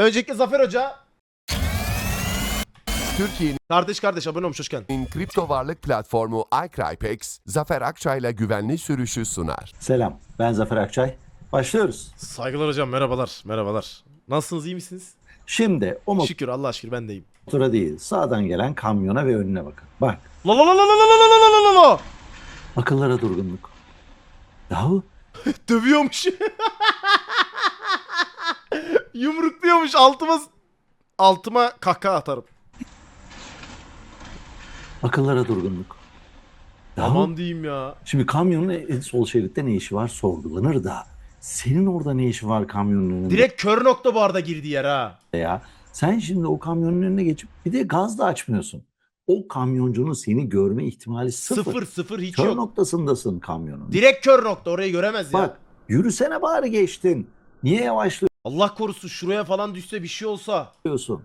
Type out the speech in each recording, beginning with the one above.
Öncelikle Zafer Hoca. Türkiye'nin Kardeş kardeş abone olmuş hoş geldin. kripto varlık platformu iCrypex, Zafer Akçay'la güvenli sürüşü sunar. Selam, ben Zafer Akçay. Başlıyoruz. Saygılar hocam merhabalar merhabalar. Nasılsınız iyi misiniz? Şimdi o Şükür Allah şükür ben de iyiyim. motora değil, sağdan gelen kamyona ve önüne bakın. Bak, La la la la la la la la la la la. akıllara durgunluk. Yahu, Dövüyormuş. Yumrukluyormuş altıma altıma kahkaha atarım. akıllara durgunluk. Yahu, Aman diyeyim ya. şimdi kamyonun en sol şeritte ne işi var sorgulanır da. Senin orada ne işi var kamyonun önünde Direkt kör nokta bu arada girdi yer ha. ya? Sen şimdi o kamyonun önüne geçip bir de gaz da açmıyorsun. O kamyoncunun seni görme ihtimali sıfır. Sıfır sıfır hiç Kör yok. noktasındasın kamyonun. Direkt kör nokta orayı göremez ya. Bak, yürüsene bari geçtin. Niye yavaşlıyorsun? Allah korusun şuraya falan düşse bir şey olsa. yapıyorsun.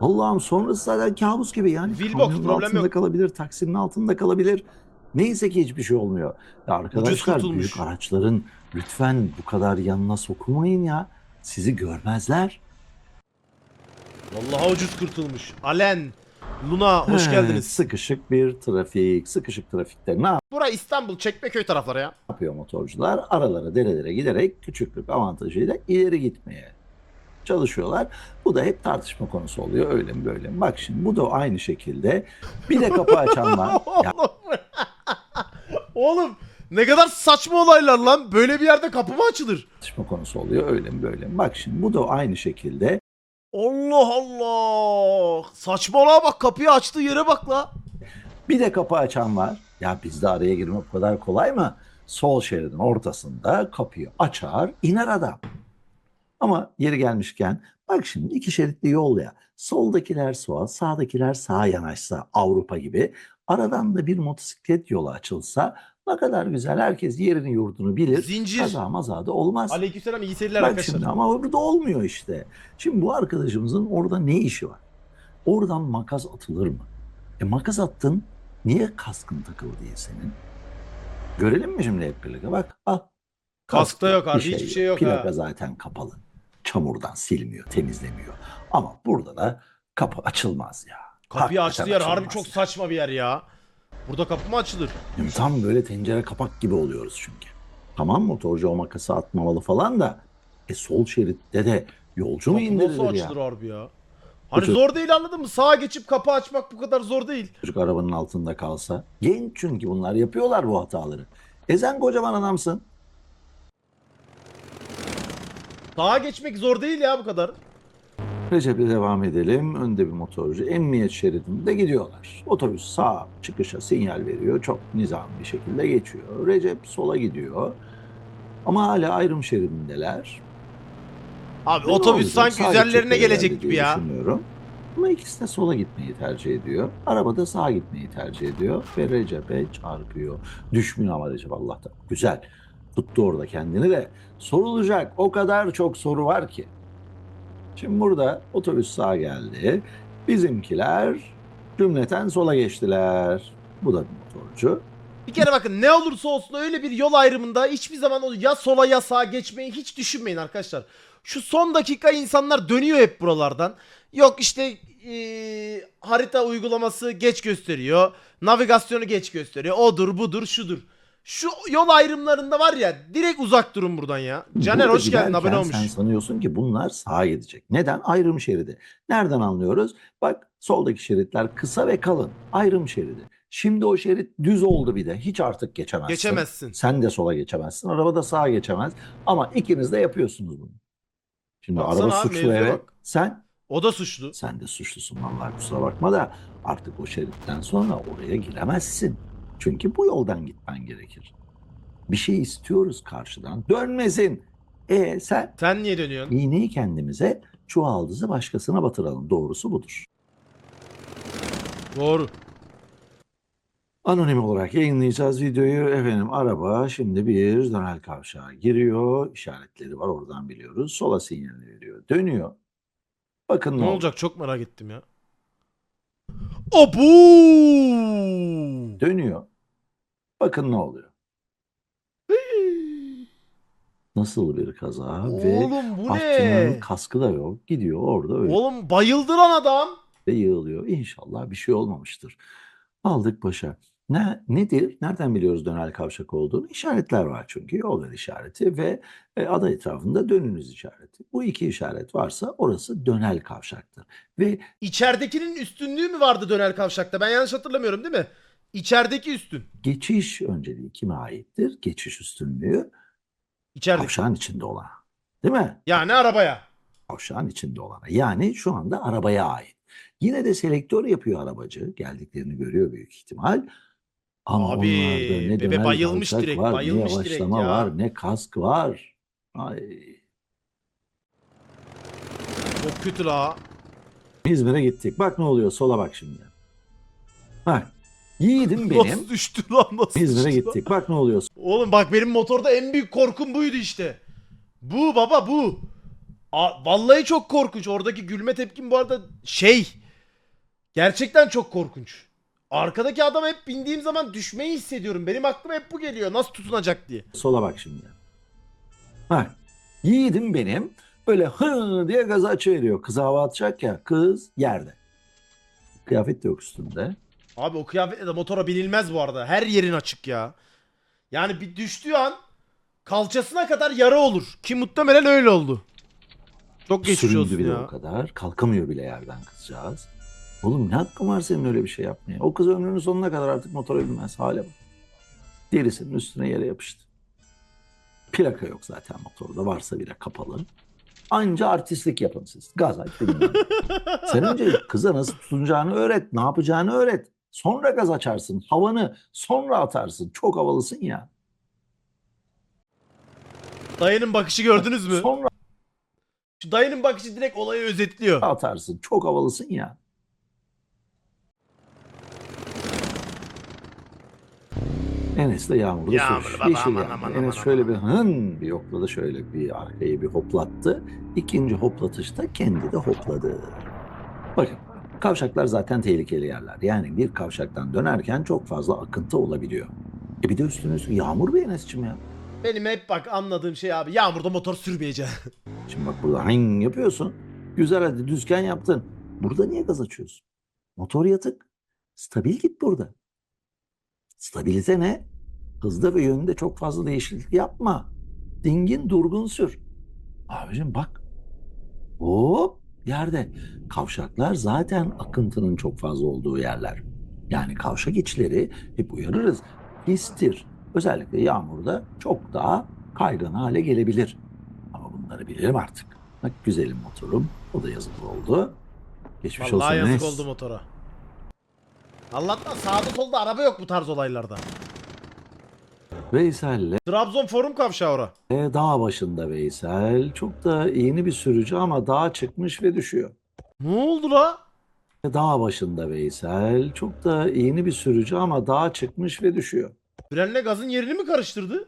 Allah'ım sonrası zaten kabus gibi yani. Wheelbox, Kamyonun problem altında yok. kalabilir, taksinin altında kalabilir. Neyse ki hiçbir şey olmuyor. Ya arkadaşlar kurtulmuş. büyük araçların lütfen bu kadar yanına sokulmayın ya. Sizi görmezler. Vallahi ucuz kurtulmuş. Alen, Luna hoş geldiniz. Sıkışık bir trafik. Sıkışık trafikte ne Bura İstanbul, Çekmeköy tarafları ya. yapıyor motorcular? Aralara, derelere giderek küçüklük avantajıyla ileri gitmeye çalışıyorlar. Bu da hep tartışma konusu oluyor. Öyle mi böyle mi? Bak şimdi bu da aynı şekilde. Bir de kapı açan var. Ya Oğlum. Oğlum ne kadar saçma olaylar lan. Böyle bir yerde kapı mı açılır? tartışma konusu oluyor. Öyle mi böyle mi? Bak şimdi bu da aynı şekilde Allah Allah. Saçmalığa bak kapıyı açtığı yere bak la. bir de kapı açan var. Ya bizde araya girmek bu kadar kolay mı? Sol şeridin ortasında kapıyı açar, iner adam. Ama yeri gelmişken bak şimdi iki şeritli yol ya. Soldakiler sola, sağdakiler sağa yanaşsa Avrupa gibi. Aradan da bir motosiklet yolu açılsa ne kadar güzel. Herkes yerini yurdunu bilir. Zincir. Kaza maza da olmaz. Aleykümselam iyi seyirler Bak arkadaşlar. şimdi ama orada olmuyor işte. Şimdi bu arkadaşımızın orada ne işi var? Oradan makas atılır mı? E makas attın. Niye kaskın takılı değil senin? Görelim mi şimdi hep birlikte? Bak al. Kaskta yok abi, bir hiçbir şey yok Plaka ha. zaten kapalı. Çamurdan silmiyor, temizlemiyor. Ama burada da kapı açılmaz ya. Kapıyı Hakikaten açtığı yer harbi çok saçma bir yer ya. Burada kapı mı açılır? Yani Tam böyle tencere kapak gibi oluyoruz çünkü. Tamam motorcu o makası atmamalı falan da e sol şeritte de yolcu mu Kapı indirilir nasıl ya? açılır harbi ya? Hani Kötü. zor değil anladın mı? Sağa geçip kapı açmak bu kadar zor değil. Çocuk arabanın altında kalsa. Genç çünkü bunlar yapıyorlar bu hataları. E sen kocaman adamsın. Sağa geçmek zor değil ya bu kadar. Recep'e devam edelim. Önde bir motorcu emniyet şeridinde gidiyorlar. Otobüs sağ çıkışa sinyal veriyor. Çok nizam bir şekilde geçiyor. Recep sola gidiyor. Ama hala ayrım şeridindeler. Abi Ne otobüs sanki Sadece üzerlerine gelecek gibi ya. Düşünüyorum. Ama ikisi de sola gitmeyi tercih ediyor. Araba da sağa gitmeyi tercih ediyor. Ve Recep'e çarpıyor. Düşmüyor ama Recep Allah'tan. Güzel. Tuttu orada kendini de. Sorulacak o kadar çok soru var ki. Şimdi burada otobüs sağa geldi. Bizimkiler cümleten sola geçtiler. Bu da bir motorcu. Bir kere bakın ne olursa olsun öyle bir yol ayrımında hiçbir zaman ya sola ya sağa geçmeyi hiç düşünmeyin arkadaşlar. Şu son dakika insanlar dönüyor hep buralardan. Yok işte eee, harita uygulaması geç gösteriyor. Navigasyonu geç gösteriyor. Odur budur şudur. Şu yol ayrımlarında var ya direkt uzak durun buradan ya. Caner Burada hoş geldin abone olmuş. Sen sanıyorsun ki bunlar sağa gidecek. Neden? Ayrım şeridi. Nereden anlıyoruz? Bak soldaki şeritler kısa ve kalın. Ayrım şeridi. Şimdi o şerit düz oldu bir de. Hiç artık geçemezsin. Geçemezsin. Sen de sola geçemezsin. Araba da sağa geçemez. Ama ikiniz de yapıyorsunuz bunu. Şimdi Baksana araba abi, suçlu mevzuya evet. bak. Sen O da suçlu. sen de suçlusun vallahi kusura bakma da artık o şeritten sonra oraya giremezsin. Çünkü bu yoldan gitmen gerekir. Bir şey istiyoruz karşıdan. Dönmesin. E sen Sen niye dönüyorsun? iğneyi kendimize, çuvaldızı başkasına batıralım. Doğrusu budur. Doğru. Anonim olarak yayınlayacağız videoyu. Efendim araba şimdi bir dönel kavşağa giriyor. İşaretleri var oradan biliyoruz. Sola sinyalini veriyor. Dönüyor. Bakın Ne ne, olacak çok merak ettim ya. Abu! Dönüyor. Bakın ne oluyor. Nasıl bir kaza ve Oğlum bu aşçının ne? kaskı da yok. Gidiyor orada öyle Oğlum bayıldı lan adam. yığılıyor. İnşallah bir şey olmamıştır. Aldık başa. Ne, nedir? Nereden biliyoruz dönel kavşak olduğunu? İşaretler var çünkü. Yol ver işareti ve e, ada etrafında dönünüz işareti. Bu iki işaret varsa orası dönel kavşaktır. Ve İçeridekinin üstünlüğü mü vardı dönel kavşakta? Ben yanlış hatırlamıyorum değil mi? İçerideki üstün. geçiş önceliği kime aittir? Geçiş üstünlüğü İçerideki. kavşağın içinde olana. Değil mi? Yani arabaya. kavşağın içinde olana. Yani şu anda arabaya ait. Yine de selektör yapıyor arabacı. Geldiklerini görüyor büyük ihtimal. Ama Abi, onlarda ne bebe dönel bayılmış direkt, var, bayılmış ne direkt yavaşlama ya. var, ne kask var. Ay. Çok kötü la. İzmir'e gittik. Bak ne oluyor. Sola bak şimdi. Bak. Yiğidim benim. Nasıl düştü lan nasıl İzmir'e düştü lan? gittik. Bak ne oluyor. Oğlum bak benim motorda en büyük korkum buydu işte. Bu baba bu. A- vallahi çok korkunç. Oradaki gülme tepkim bu arada şey. Gerçekten çok korkunç. Arkadaki adam hep bindiğim zaman düşmeyi hissediyorum. Benim aklıma hep bu geliyor. Nasıl tutunacak diye. Sola bak şimdi. Bak. Yiğidim benim. Böyle hı diye gazı açıveriyor. Kız hava atacak ya. Kız yerde. Kıyafet de yok üstünde. Abi o kıyafetle de motora binilmez bu arada. Her yerin açık ya. Yani bir düştüğü an kalçasına kadar yara olur. Ki muhtemelen öyle oldu. Çok geçmiş Süründü olsun bile ya. o kadar. Kalkamıyor bile yerden kızcağız. Oğlum ne hakkın var senin öyle bir şey yapmaya? O kız ömrünün sonuna kadar artık motora binmez. Hale bak. Derisinin üstüne yere yapıştı. Plaka yok zaten motorda. Varsa bile kapalı. Anca artistlik yapın siz. Gaz aç bilmem. Sen önce kıza nasıl tutunacağını öğret. Ne yapacağını öğret. Sonra gaz açarsın. Havanı sonra atarsın. Çok havalısın ya. Dayının bakışı gördünüz mü? Sonra Şu dayının bakışı direkt olayı özetliyor. atarsın. Çok havalısın ya. Enes de yağmurda Yağmur sürüş. baba, Yeşil aman, yağmur. aman, Enes aman, şöyle bir hın bir yokladı şöyle bir arkayı bir hoplattı. İkinci hoplatışta kendi de hopladı. Bakın kavşaklar zaten tehlikeli yerler. Yani bir kavşaktan dönerken çok fazla akıntı olabiliyor. E bir de üstüne üstüne yağmur bir Enes'cim ya. Benim hep bak anladığım şey abi yağmurda motor sürmeyeceksin. Şimdi bak burada hın yapıyorsun. Güzel hadi düzken yaptın. Burada niye gaz açıyorsun? Motor yatık. Stabil git burada. Stabilize ne? Hızda ve yönünde çok fazla değişiklik yapma. Dingin durgun sür. Abicim bak. Hop yerde. Kavşaklar zaten akıntının çok fazla olduğu yerler. Yani kavşak içleri hep uyarırız. Pistir. Özellikle yağmurda çok daha kaygan hale gelebilir. Ama bunları bilirim artık. Bak güzelim motorum. O da yazık oldu. Geçmiş Vallahi olsun yazık Enes. oldu motora. Allah'tan sağda solda araba yok bu tarz olaylarda. Veysel'le Trabzon forum kavşağı ora. dağ başında Veysel. Çok da yeni bir sürücü ama dağa çıkmış ve düşüyor. Ne oldu la? Dağ başında Veysel. Çok da yeni bir sürücü ama dağa çıkmış ve düşüyor. Frenle gazın yerini mi karıştırdı?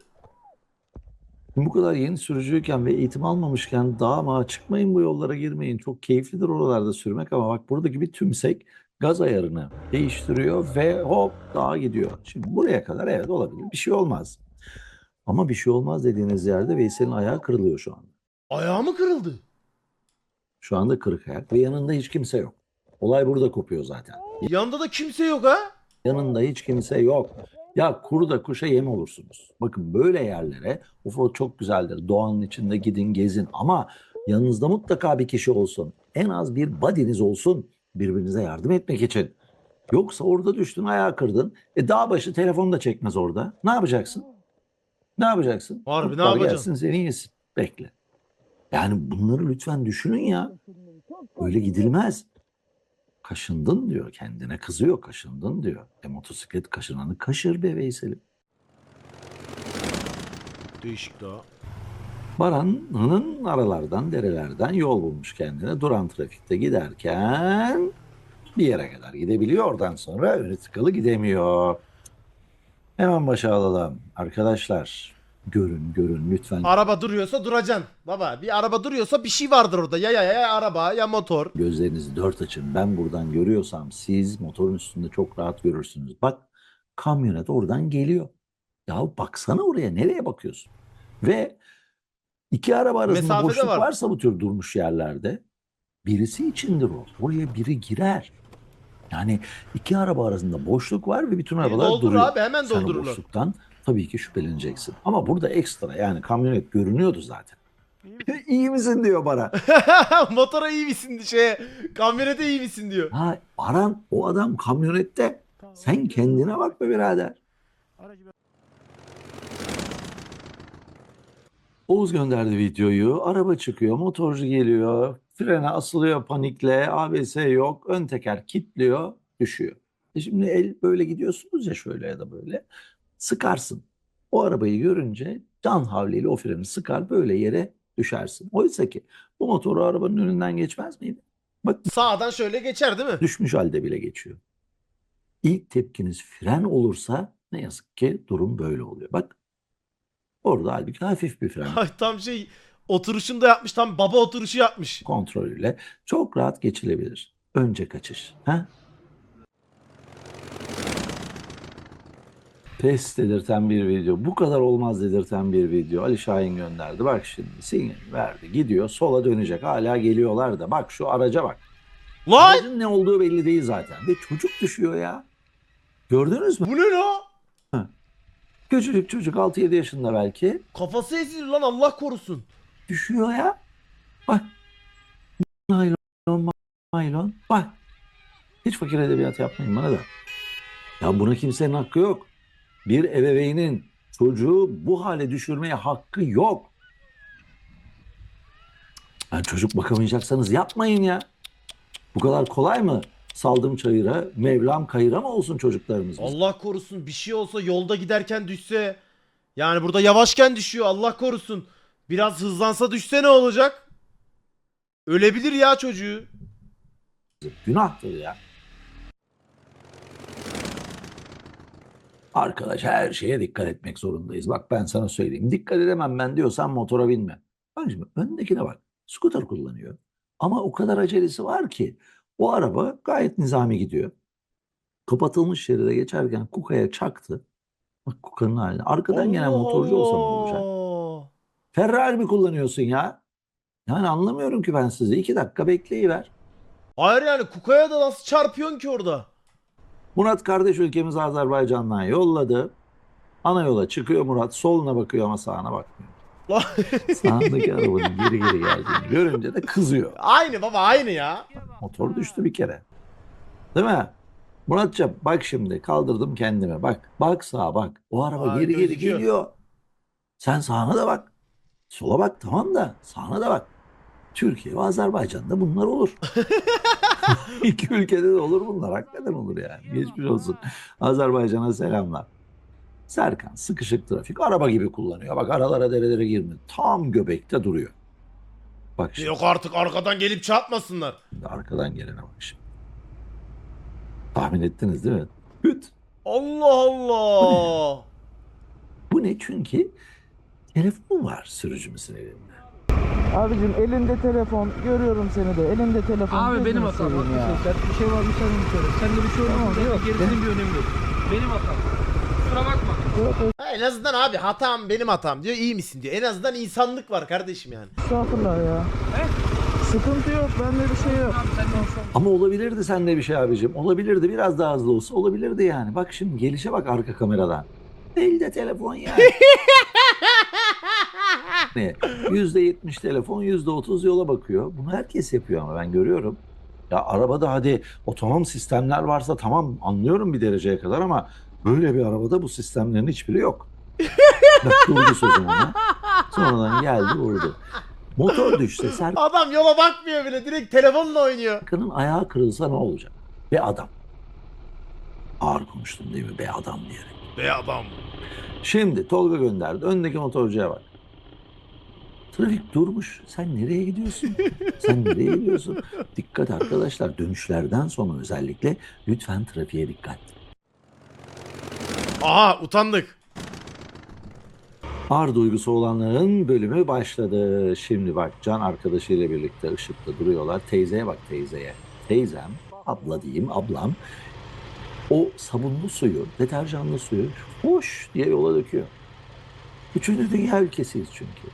Bu kadar yeni sürücüyken ve eğitim almamışken dağa mağa çıkmayın bu yollara girmeyin. Çok keyiflidir oralarda sürmek ama bak buradaki bir tümsek gaz ayarını değiştiriyor ve hop dağa gidiyor. Şimdi buraya kadar evet olabilir bir şey olmaz. Ama bir şey olmaz dediğiniz yerde Veysel'in ayağı kırılıyor şu anda. Ayağı mı kırıldı? Şu anda kırık ayak ve yanında hiç kimse yok. Olay burada kopuyor zaten. Yanında da kimse yok ha? Yanında hiç kimse yok. Ya kurda kuşa yem olursunuz. Bakın böyle yerlere UFO çok güzeldir. Doğanın içinde gidin gezin ama yanınızda mutlaka bir kişi olsun. En az bir buddy'niz olsun birbirinize yardım etmek için. Yoksa orada düştün ayağı kırdın. E dağ başı telefon da çekmez orada. Ne yapacaksın? Ne yapacaksın? Harbi, ne yapacaksın? Gelsin seni yesin. Bekle. Yani bunları lütfen düşünün ya. Öyle gidilmez. Kaşındın diyor kendine kızıyor kaşındın diyor. E motosiklet kaşınanı kaşır be Veysel'im. Değişik daha. Baran'ın aralardan derelerden yol bulmuş kendine duran trafikte giderken bir yere kadar gidebiliyor oradan sonra önü tıkalı gidemiyor. Hemen başa alalım arkadaşlar. Görün görün lütfen Araba duruyorsa duracaksın. Baba bir araba duruyorsa bir şey vardır orada. Ya ya ya araba ya motor. Gözlerinizi dört açın. Ben buradan görüyorsam siz motorun üstünde çok rahat görürsünüz. Bak kamyonet oradan geliyor. Ya baksana oraya nereye bakıyorsun? Ve İki araba arasında Mesafede boşluk var. varsa bu tür durmuş yerlerde birisi içindir o. Oraya biri girer. Yani iki araba arasında boşluk var ve bütün arabalar Doldur duruyor. abi, hemen Sen o doldururlar. boşluktan tabii ki şüpheleneceksin. Ama burada ekstra yani kamyonet görünüyordu zaten. İyi misin diyor bana. Motora iyi misin şeye kamyonete iyi misin diyor. Ha Aran o adam kamyonette. Sen kendine bak be birader. Oğuz gönderdi videoyu. Araba çıkıyor, motorcu geliyor. Frene asılıyor panikle. ABS yok. Ön teker kilitliyor, düşüyor. E şimdi el böyle gidiyorsunuz ya şöyle ya da böyle. Sıkarsın. O arabayı görünce can havliyle o freni sıkar böyle yere düşersin. Oysa ki bu motoru arabanın önünden geçmez miydi? Bak Sağdan şöyle geçer değil mi? düşmüş halde bile geçiyor. İlk tepkiniz fren olursa ne yazık ki durum böyle oluyor. Bak orada halbuki hafif bir fren Ay tam şey oturuşunda yapmış tam baba oturuşu yapmış. kontrolüyle çok rahat geçilebilir. Önce kaçış. Ha? Pes dedirten bir video. Bu kadar olmaz dedirten bir video. Ali Şahin gönderdi. Bak şimdi sinyal verdi. Gidiyor sola dönecek. Hala geliyorlar da. Bak şu araca bak. Lan Aracın ne olduğu belli değil zaten. Ve çocuk düşüyor ya. Gördünüz mü? bu ne la? Küçücük çocuk 6-7 yaşında belki. Kafası ezilir lan Allah korusun. Düşüyor ya. Bak. Naylon, naylon. Bak. Hiç fakir edebiyat yapmayın bana da. Ya buna kimsenin hakkı yok. Bir ebeveynin çocuğu bu hale düşürmeye hakkı yok. Yani çocuk bakamayacaksanız yapmayın ya. Bu kadar kolay mı? Saldım çayıra, Mevlam kayıra mı olsun çocuklarımız? bizim? Allah korusun bir şey olsa yolda giderken düşse. Yani burada yavaşken düşüyor Allah korusun. Biraz hızlansa düşse ne olacak? Ölebilir ya çocuğu. Günahtır ya. Arkadaş her şeye dikkat etmek zorundayız. Bak ben sana söyleyeyim. Dikkat edemem ben diyorsan motora binme. Bak şimdi öndekine bak. Scooter kullanıyor. Ama o kadar acelesi var ki o araba gayet nizami gidiyor. Kapatılmış şeride geçerken Kuka'ya çaktı. Bak Kuka'nın haline. Arkadan gelen motorcu olsa ne olacak? Ferrari mi kullanıyorsun ya? Yani anlamıyorum ki ben sizi. İki dakika bekleyiver. Hayır yani Kuka'ya da nasıl çarpıyorsun ki orada? Murat kardeş ülkemiz Azerbaycan'dan yolladı. Ana yola çıkıyor Murat. Soluna bakıyor ama sağına bakmıyor. Sağındaki arabanın geri geri geldiğini görünce de kızıyor. aynı baba aynı ya. Motor düştü bir kere. Değil mi? Muratcan bak şimdi kaldırdım kendime. Bak bak sağa bak. O araba Aa, geri geri gözüküyor. geliyor. Sen sağına da bak. Sola bak tamam da sağına da bak. Türkiye ve Azerbaycan'da bunlar olur. İki ülkede de olur bunlar. Hakikaten olur yani. Geçmiş olsun. Azerbaycan'a selamlar. Serkan sıkışık trafik. Araba gibi kullanıyor. Bak aralara derelere girmiyor. Tam göbekte duruyor. Bak şimdi. Yok artık arkadan gelip çarpmasınlar. Arkadan gelene bak şimdi. Tahmin ettiniz değil mi? Hüt. Allah Allah. Bu ne? Çünkü telefon var sürücümüzün elinde. Abicim elinde telefon görüyorum seni de elinde telefon. Abi gözünü benim hatam. Haklısın sen. Bir şey var mı sen onu söyle. Sende bir şey olmaz. Yok, Gerisinin bir önemi yok. Benim hatam. Kusura bakma. Ha, en azından abi hatam benim hatam diyor iyi misin diyor. En azından insanlık var kardeşim yani. Estağfurullah ya. Sıkıntı yok bende bir şey yok. Ama olabilirdi sende bir şey abicim. Olabilirdi biraz daha hızlı olsa olabilirdi yani. Bak şimdi gelişe bak arka kameradan. Elde telefon yani. Ne? %70 telefon, %30 yola bakıyor. Bunu herkes yapıyor ama ben görüyorum. Ya arabada hadi otonom sistemler varsa tamam anlıyorum bir dereceye kadar ama böyle bir arabada bu sistemlerin hiçbiri yok. Bak durdu sözüm ona. Sonradan geldi vurdu. Motor düşse Adam yola bakmıyor bile direkt telefonla oynuyor. Serkan'ın ayağı kırılsa ne olacak? Be adam. Ağır konuştum değil mi? Be adam diyerek. Be adam. Şimdi Tolga gönderdi. Öndeki motorcuya bak. Trafik durmuş. Sen nereye gidiyorsun? Sen nereye gidiyorsun? Dikkat arkadaşlar. Dönüşlerden sonra özellikle lütfen trafiğe dikkat. Aha utandık. Ağır duygusu olanların bölümü başladı. Şimdi bak Can arkadaşıyla birlikte ışıkta duruyorlar. Teyzeye bak teyzeye. Teyzem, abla diyeyim ablam. O sabunlu suyu, deterjanlı suyu hoş diye yola döküyor. Üçüncü dünya ülkesiyiz çünkü.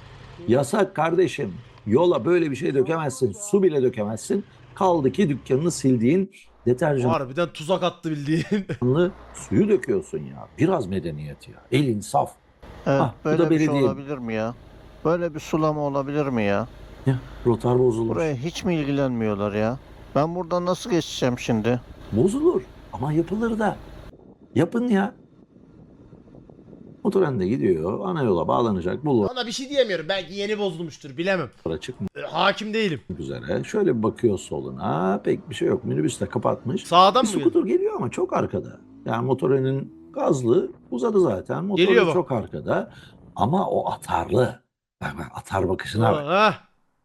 Yasak kardeşim. Yola böyle bir şey dökemezsin. Su bile dökemezsin. Kaldı ki dükkanını sildiğin deterjanlı Harbiden tuzak attı bildiğin. suyu döküyorsun ya. Biraz medeniyet ya. El insaf. Evet, Hah, bu böyle da bir şey belediye. olabilir mi ya? Böyle bir sulama olabilir mi ya? Ya, rotar bozulur. Buraya hiç mi ilgilenmiyorlar ya? Ben buradan nasıl geçeceğim şimdi? Bozulur. Ama yapılır da. Yapın ya. Motoren de gidiyor. Ana yola bağlanacak. Bulvara Ona bir şey diyemiyorum. Belki yeni bozulmuştur bilemem. çıkmak E, Hakim değilim. üzere. Şöyle bir bakıyor soluna. Pek bir şey yok. Minibüs de kapatmış. Sağdan Bir mı? geliyor? skuter geliyor ama çok arkada. Yani motorenin gazlı uzadı zaten. Motoru Geliyor bak. çok arkada. Ama o atarlı. Bak bak atar bakışına bak. Ha,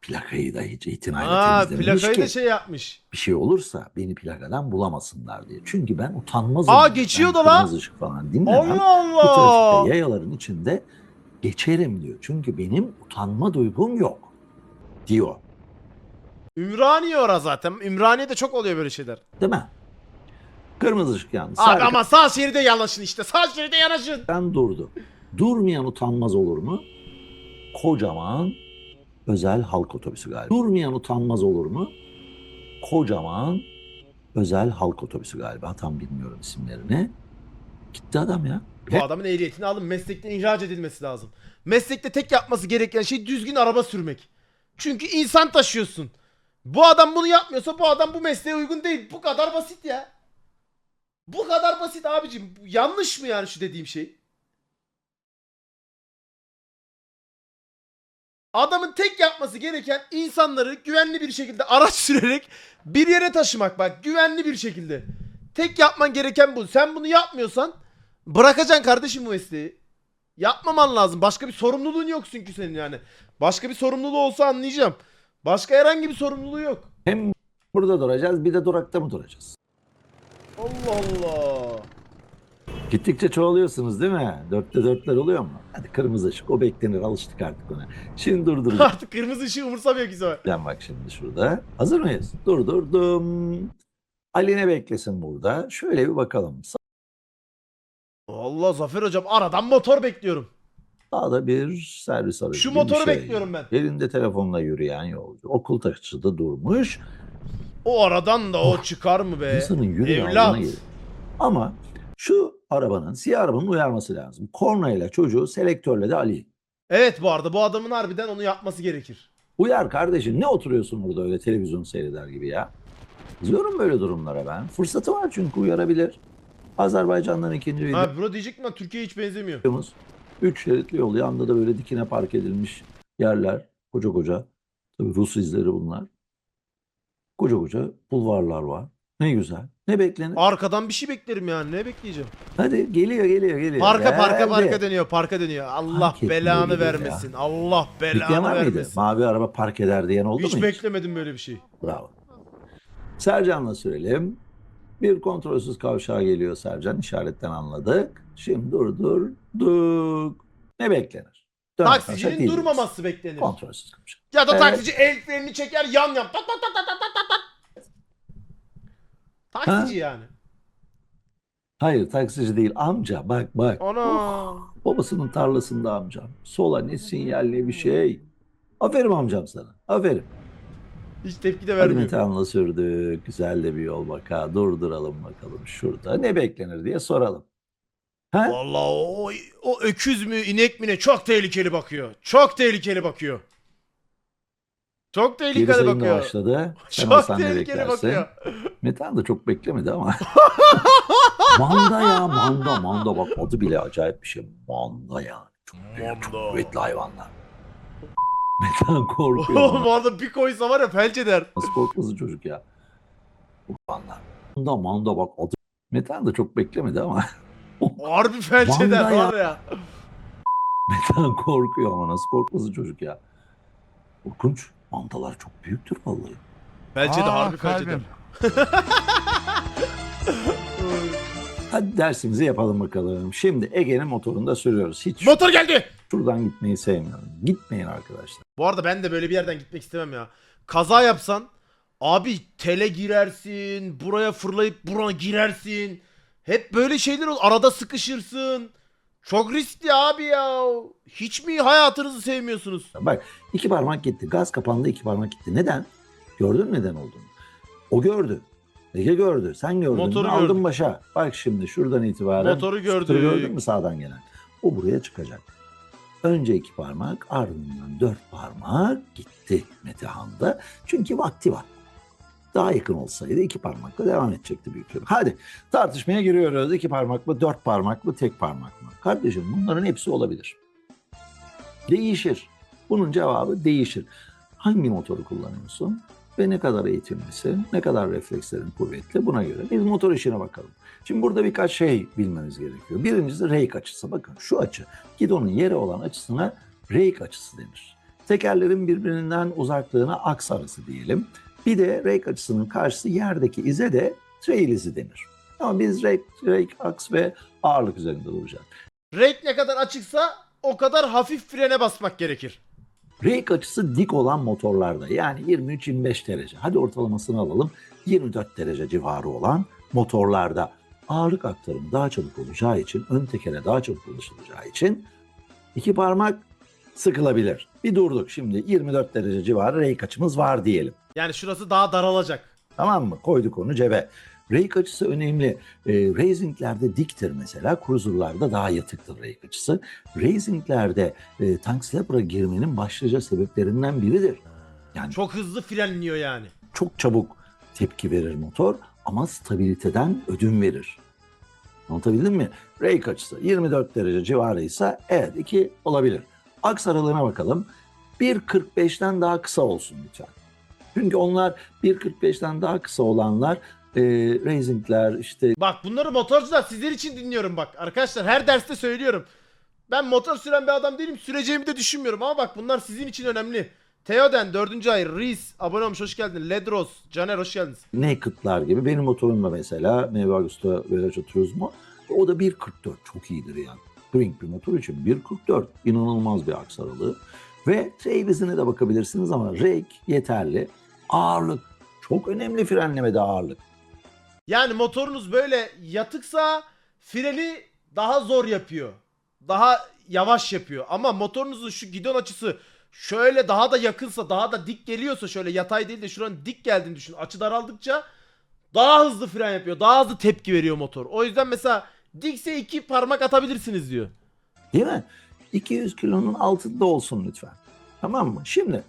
Plakayı da hiç itinayla temizlememiş plakayı ki. da şey yapmış. Bir şey olursa beni plakadan bulamasınlar diye. Çünkü ben utanmazım. Aa, Ben geçiyor da lan. Kırmızı ışık falan dinlemem. Allah Bu Allah. trafikte yayaların içinde geçerim diyor. Çünkü benim utanma duygum yok diyor. Ümraniye ora zaten. Ümraniye'de çok oluyor böyle şeyler. Değil mi? Kırmızı ışık yandı. Abi Sarı ama sağ şeride yanaşın işte. Sağ şeride yanaşın. Ben durdu. Durmayan utanmaz olur mu? Kocaman özel halk otobüsü galiba. Durmayan utanmaz olur mu? Kocaman özel halk otobüsü galiba. Tam bilmiyorum isimlerini. Gitti adam ya. Bu adamın ehliyetini alın. Meslekten ihraç edilmesi lazım. Meslekte tek yapması gereken şey düzgün araba sürmek. Çünkü insan taşıyorsun. Bu adam bunu yapmıyorsa bu adam bu mesleğe uygun değil. Bu kadar basit ya. Bu kadar basit abicim. Yanlış mı yani şu dediğim şey? Adamın tek yapması gereken insanları güvenli bir şekilde araç sürerek bir yere taşımak bak güvenli bir şekilde. Tek yapman gereken bu. Sen bunu yapmıyorsan bırakacaksın kardeşim bu mesleği. Yapmaman lazım. Başka bir sorumluluğun yok çünkü senin yani. Başka bir sorumluluğu olsa anlayacağım. Başka herhangi bir sorumluluğu yok. Hem burada duracağız bir de durakta mı duracağız? Allah Allah. Gittikçe çoğalıyorsunuz değil mi? Dörtte dörtler oluyor mu? Hadi kırmızı ışık o beklenir alıştık artık ona. Şimdi durduracağım Artık kırmızı ışığı umursamıyor ki sonra. bak şimdi şurada. Hazır mıyız? Durdurdum. Ali ne beklesin burada? Şöyle bir bakalım. Allah Zafer hocam aradan motor bekliyorum. Sağda bir servis aracı. Şu gibi bir motoru şey. bekliyorum ben. Elinde telefonla yürüyen yolcu. Okul taşıda durmuş. O aradan da o çıkar mı be? İnsanın yürü evlat. gelir. Ama şu arabanın, siyah arabanın uyarması lazım. Kornayla çocuğu, selektörle de Ali. Evet bu arada bu adamın harbiden onu yapması gerekir. Uyar kardeşim ne oturuyorsun burada öyle televizyon seyreder gibi ya. Kızıyorum böyle durumlara ben. Fırsatı var çünkü uyarabilir. Azerbaycan'dan ikinci Ha bro diyecektim lan Türkiye hiç benzemiyor. videomuz. Üç şeritli yol yanında da böyle dikine park edilmiş yerler. Koca koca. Tabii Rus izleri bunlar. Koca koca bulvarlar var. Ne güzel. Ne beklenir? Arkadan bir şey beklerim yani ne bekleyeceğim. Hadi geliyor geliyor geliyor. Parka parka Geldi. parka dönüyor parka dönüyor. Allah etmiyor belanı gibi ya. vermesin. Allah Bekleyen belanı var mıydı? vermesin. Mavi araba park eder diyen oldu mu hiç? beklemedim böyle bir şey. Bravo. Sercan'la sürelim. Bir kontrolsüz kavşağa geliyor Sercan. İşaretten anladık. Şimdi durdurduk. Ne beklenir? Dön kavşak Taksicinin değil. durmaması beklenir. Kontrolsüz kavşak. Ya da Evet. taksici el frenini çeker yan tak tak tak tak tak tak. Taksici yani. Hayır taksici değil amca bak bak. Ana. Babasının tarlasında amcam. Sola ne sinyal ne bir şey. Aferin amcam sana. Aferin. Hiç tepki de Hadi vermiyor. Metehan'la sürdük. Güzel de bir yol bak ha. Durduralım bakalım şurada. Ne beklenir diye soralım. Ha? Vallahi o, o öküz mü inek mi ne çok tehlikeli bakıyor. Çok tehlikeli bakıyor. Çok Geri tehlikeli sayım da bakıyor. başladı. Çok tehlikeli beklersin? bakıyor. Metehan da çok beklemedi ama. manda ya manda manda bak adı bile acayip bir şey. Manda ya. Çok büyük, çok Manda. kuvvetli hayvanlar. Metehan korkuyor. Oğlum ama. bir koysa var ya felç eder. Nasıl korkmasın çocuk ya. Hayvanlar. Manda manda bak adı. Metehan da çok beklemedi ama. Harbi felç Manda eder ya. var ya. Metehan korkuyor ama nasıl korkmasın çocuk ya. Korkunç. Mandalar çok büyüktür vallahi. Felç eder Aa, harbi kalbim. Hadi dersimizi yapalım bakalım. Şimdi Ege'nin motorunda sürüyoruz. Hiç Motor geldi. şuradan gitmeyi sevmiyorum. Gitmeyin arkadaşlar. Bu arada ben de böyle bir yerden gitmek istemem ya. Kaza yapsan abi tele girersin, buraya fırlayıp buraya girersin. Hep böyle şeyler olur. Arada sıkışırsın. Çok riskli abi ya. Hiç mi hayatınızı sevmiyorsunuz? Bak iki parmak gitti. Gaz kapandı iki parmak gitti. Neden? Gördün mü neden olduğunu? O gördü. Ege gördü. Sen gördün. Motoru mü? Aldın gördüm. başa. Bak şimdi şuradan itibaren. Motoru gördük. gördün mü sağdan gelen? O buraya çıkacak. Önce iki parmak ardından dört parmak gitti Metehan'da. Çünkü vakti var. Daha yakın olsaydı iki parmakla devam edecekti büyük ihtimal. Hadi tartışmaya giriyoruz. İki parmak mı, dört parmak mı, tek parmak mı? Kardeşim bunların hepsi olabilir. Değişir. Bunun cevabı değişir. Hangi motoru kullanıyorsun ve ne kadar eğitimlisin, ne kadar reflekslerin kuvvetli buna göre biz motor işine bakalım. Şimdi burada birkaç şey bilmemiz gerekiyor. Birincisi rake açısı. Bakın şu açı gidonun yere olan açısına rake açısı denir. Tekerlerin birbirinden uzaklığına aks arası diyelim. Bir de rake açısının karşısı yerdeki ize de trail izi denir. Ama biz rake, rake aks ve ağırlık üzerinde duracağız. Rate ne kadar açıksa o kadar hafif frene basmak gerekir. Rake açısı dik olan motorlarda yani 23-25 derece. Hadi ortalamasını alalım. 24 derece civarı olan motorlarda ağırlık aktarımı daha çabuk olacağı için, ön tekere daha çabuk ulaşılacağı için iki parmak sıkılabilir. Bir durduk şimdi 24 derece civarı rake açımız var diyelim. Yani şurası daha daralacak. Tamam mı? Koyduk onu cebe. Rake açısı önemli. E, racinglerde diktir mesela. Cruiser'larda daha yatıktır rake açısı. Racinglerde e, tank slapper'a girmenin başlıca sebeplerinden biridir. Yani Çok hızlı frenliyor yani. çok çabuk tepki verir motor ama stabiliteden ödün verir. Anlatabildim mi? Rake açısı 24 derece civarıysa evet 2 olabilir. Aks aralığına bakalım. 1.45'ten daha kısa olsun lütfen. Çünkü onlar 1.45'ten daha kısa olanlar e, racingler işte Bak bunları motorcular sizler için dinliyorum bak. Arkadaşlar her derste söylüyorum. Ben motor süren bir adam değilim. Süreceğimi de düşünmüyorum ama bak bunlar sizin için önemli. Teoden 4. ay Reis abone olmuş hoş geldin. Ledros, Caner hoş geldiniz. Naked'lar gibi. Benim motorum da mesela Augusta Viraggio Turismo. O da 1.44 çok iyidir yani. Touring bir motor için 1.44 inanılmaz bir aks aralığı. Ve trail izine de bakabilirsiniz ama rake yeterli. Ağırlık çok önemli frenlemede ağırlık. Yani motorunuz böyle yatıksa freni daha zor yapıyor. Daha yavaş yapıyor. Ama motorunuzun şu gidon açısı şöyle daha da yakınsa, daha da dik geliyorsa şöyle yatay değil de şuranın dik geldiğini düşün. Açı daraldıkça daha hızlı fren yapıyor. Daha hızlı tepki veriyor motor. O yüzden mesela dikse iki parmak atabilirsiniz diyor. Değil mi? 200 kilonun altında olsun lütfen. Tamam mı? Şimdi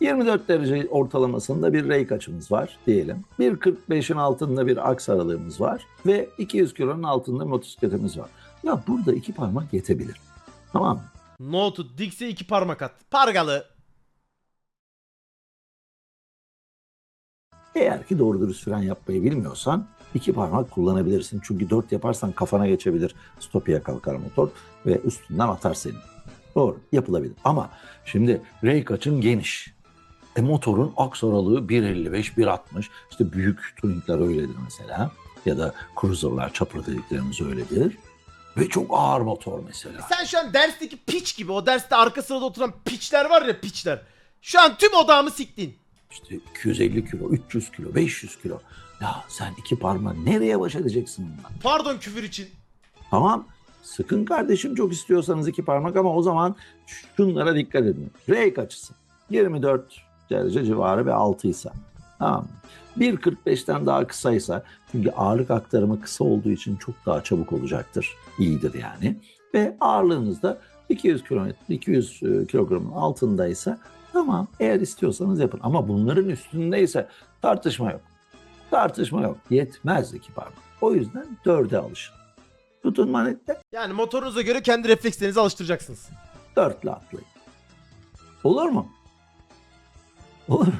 24 derece ortalamasında bir rake açımız var diyelim. 1.45'in altında bir aks aralığımız var ve 200 kilonun altında motosikletimiz var. Ya burada iki parmak yetebilir. Tamam mı? Notu dikse iki parmak at. Pargalı. Eğer ki doğru dürüst fren yapmayı bilmiyorsan iki parmak kullanabilirsin. Çünkü dört yaparsan kafana geçebilir. Stopiye kalkar motor ve üstünden atar seni. Doğru yapılabilir. Ama şimdi rake açın geniş. E motorun aks aralığı 1.55, 1.60. İşte büyük touringler öyledir mesela. Ya da cruiserlar, çapra dediklerimiz öyledir. Ve çok ağır motor mesela. Sen şu an dersteki piç gibi o derste arka sırada oturan piçler var ya piçler. Şu an tüm odağımı siktin. İşte 250 kilo, 300 kilo, 500 kilo. Ya sen iki parmağı nereye baş edeceksin bundan? Pardon küfür için. Tamam. Sıkın kardeşim çok istiyorsanız iki parmak ama o zaman şunlara dikkat edin. Rake açısı 24 derece civarı ve altıysa. Tamam mı? 1.45'ten daha kısaysa çünkü ağırlık aktarımı kısa olduğu için çok daha çabuk olacaktır. İyidir yani. Ve ağırlığınız da 200 kilometre 200 e, kilogramın altındaysa tamam eğer istiyorsanız yapın. Ama bunların üstündeyse tartışma yok. Tartışma yok. Yetmez iki parmak. O yüzden dörde alışın. Tutun manette Yani motorunuza göre kendi reflekslerinizi alıştıracaksınız. dörtle atlayın. Olur mu? Olur mu?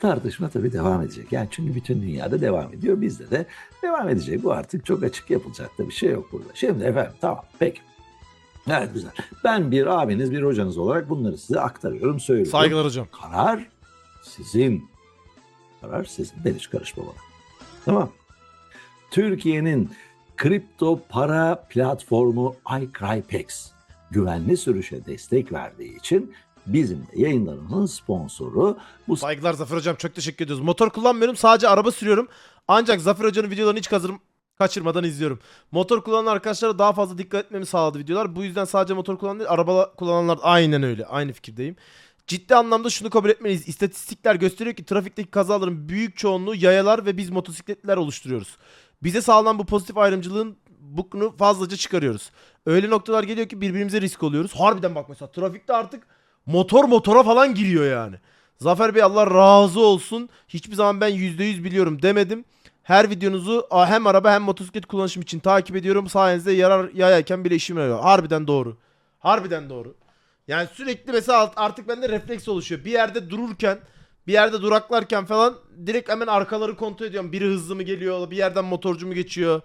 Tartışma tabii devam edecek. Yani çünkü bütün dünyada devam ediyor. Bizde de devam edecek. Bu artık çok açık yapılacak da bir şey yok burada. Şimdi efendim tamam peki. Evet güzel. Ben bir abiniz, bir hocanız olarak bunları size aktarıyorum, söylüyorum. Saygılar hocam. Karar sizin. Karar sizin. Ben hiç karışmam ona. Tamam. Türkiye'nin kripto para platformu iCrypex güvenli sürüşe destek verdiği için bizim de yayınlarımızın sponsoru bu Saygılar Zafer hocam çok teşekkür ediyoruz. Motor kullanmıyorum sadece araba sürüyorum. Ancak Zafer hocanın videolarını hiç kazırım. Kaçırmadan izliyorum. Motor kullanan arkadaşlara daha fazla dikkat etmemi sağladı videolar. Bu yüzden sadece motor kullanan değil, araba kullananlar aynen öyle. Aynı fikirdeyim. Ciddi anlamda şunu kabul etmeliyiz. İstatistikler gösteriyor ki trafikteki kazaların büyük çoğunluğu yayalar ve biz motosikletliler oluşturuyoruz. Bize sağlanan bu pozitif ayrımcılığın bukunu fazlaca çıkarıyoruz. Öyle noktalar geliyor ki birbirimize risk oluyoruz. Harbiden bak mesela trafikte artık motor motora falan giriyor yani. Zafer Bey Allah razı olsun. Hiçbir zaman ben %100 biliyorum demedim. Her videonuzu hem araba hem motosiklet kullanışım için takip ediyorum. Sayenizde yarar yayarken bile işime yarıyor. Harbiden doğru. Harbiden doğru. Yani sürekli mesela art- artık bende refleks oluşuyor. Bir yerde dururken, bir yerde duraklarken falan direkt hemen arkaları kontrol ediyorum. Biri hızlı mı geliyor, bir yerden motorcu mu geçiyor.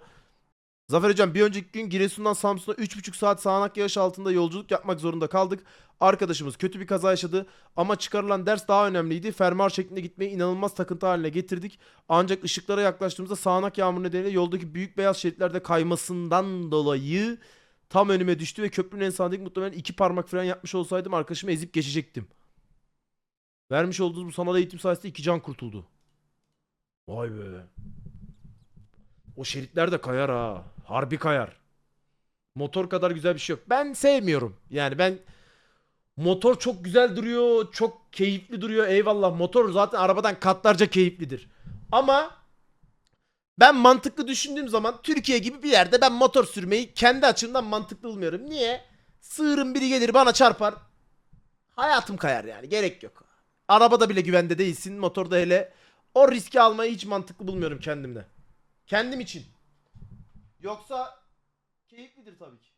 Zafer Hocam bir önceki gün Giresun'dan Samsun'a 3,5 saat sağanak yağış altında yolculuk yapmak zorunda kaldık. Arkadaşımız kötü bir kaza yaşadı ama çıkarılan ders daha önemliydi. Fermuar şeklinde gitmeyi inanılmaz takıntı haline getirdik. Ancak ışıklara yaklaştığımızda sağanak yağmur nedeniyle yoldaki büyük beyaz şeritlerde kaymasından dolayı tam önüme düştü ve köprünün en sağındaki muhtemelen iki parmak fren yapmış olsaydım arkadaşımı ezip geçecektim. Vermiş olduğunuz bu sanal eğitim sayesinde iki can kurtuldu. Vay be. O şeritler de kayar ha. Harbi kayar. Motor kadar güzel bir şey yok. Ben sevmiyorum. Yani ben motor çok güzel duruyor, çok keyifli duruyor. Eyvallah. Motor zaten arabadan katlarca keyiflidir. Ama ben mantıklı düşündüğüm zaman Türkiye gibi bir yerde ben motor sürmeyi kendi açımdan mantıklı bulmuyorum. Niye? Sığırın biri gelir bana çarpar. Hayatım kayar yani. Gerek yok. Arabada bile güvende değilsin. Motorda hele. O riski almayı hiç mantıklı bulmuyorum kendimde. Kendim için. Yoksa keyiflidir tabii ki.